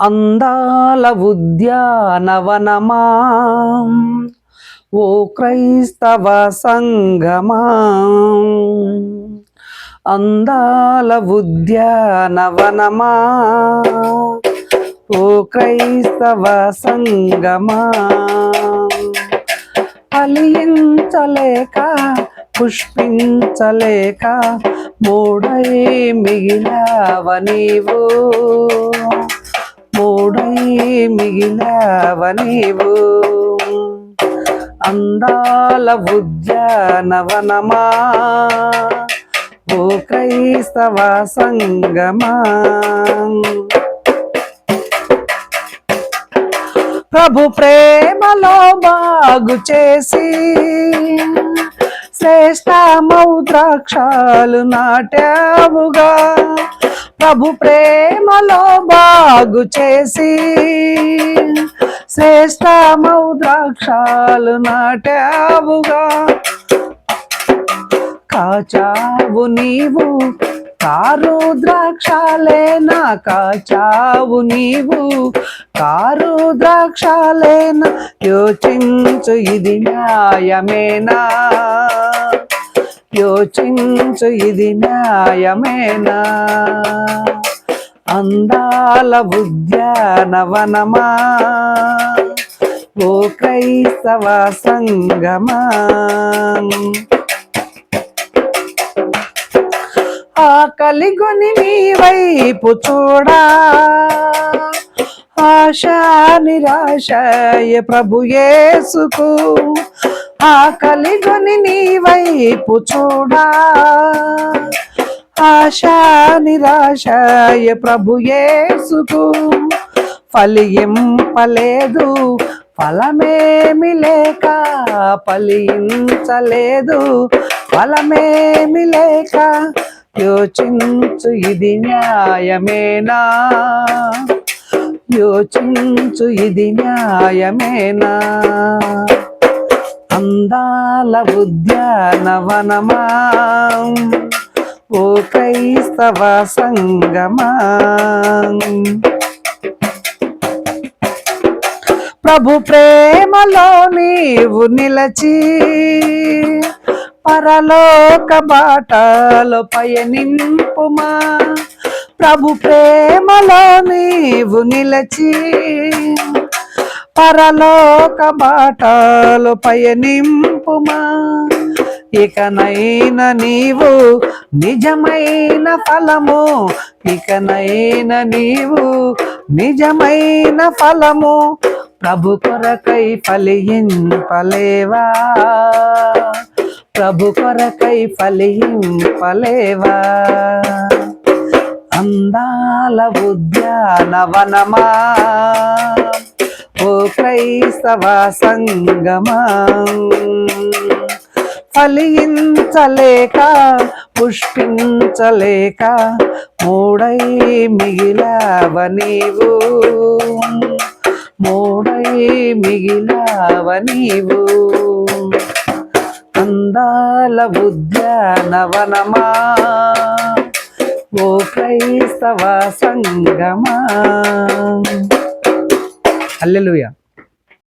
అందాల ఉద్యానవనమా ఓ క్రైస్తవ సంగమా. అందాల ఉద్యానవనమా ఓ క్రైస్తవ సంగమా. ఫలించలేక పుష్పించలేక మూడై మిగిలావ నీవు మిగిలావ నీవు. అందాల ఉద్యానవనమా ఓ క్రైస్తవ సంగమా? ప్రభు ప్రేమలో బాగు చేసి శ్రేష్ట మౌద్రాక్షాలు నాటావుగా. ప్రభు ప్రేమలో బాగు చేసి శ్రేష్టమౌ ద్రాక్షాలు నాటావుగా. కాచావు నీవు కారు ద్రాక్షాలేనా కాచావు నీవు. కారు ద్రాక్షాలేనా యోచించు ఇది న్యాయమేనా? యోచించు ఇది న్యాయమేనా? అందాల ఉద్యానవనమా? ఓ క్రైస్తవ సంగమా? ఆకలిగొని మీ వైపు చూడా? ఆశా నిరాశయ ప్రభు యేసుకు. ఆకలిగొని నీ వైపు చూడా. ఆశా నిరాశయ ప్రభుయేసుకు ఫలింపలేదు ఫలమేమి లేక ఫలించలేదు ఫలమేమి లేక యోచించు ఇది న్యాయమేనా? యోచించు ఇది న్యాయమేనా? అందాల ఉద్యానవనమా ఓ క్రైస్తవ సంగమా? ప్రభు ప్రేమలో నీవు నిలచి పరలోక బాటలో పయనింపుమా ప్రభు ప్రేమలో నీవు నిలచి పరలోక బాటలో పయనింపుమా? ఇకనైన నీవు నిజమైన ఫలము? ఇకనైన నీవు నిజమైన ఫలము? ప్రభు కొరకై ఫలింపలేవా? ప్రభు కొరకై ఫలింపలేవా? అందాల ఉద్యానవనమా? ఓ క్రైస్తవ సంగమా. ఫలించలేక పుష్పించలేక మూడై మిగిలావ నీవు. మూడై మిగిలావ నీవు. అందాల ఉద్యానవనమా ఓ క్రైస్తవ సంగమా. హల్లెలుయా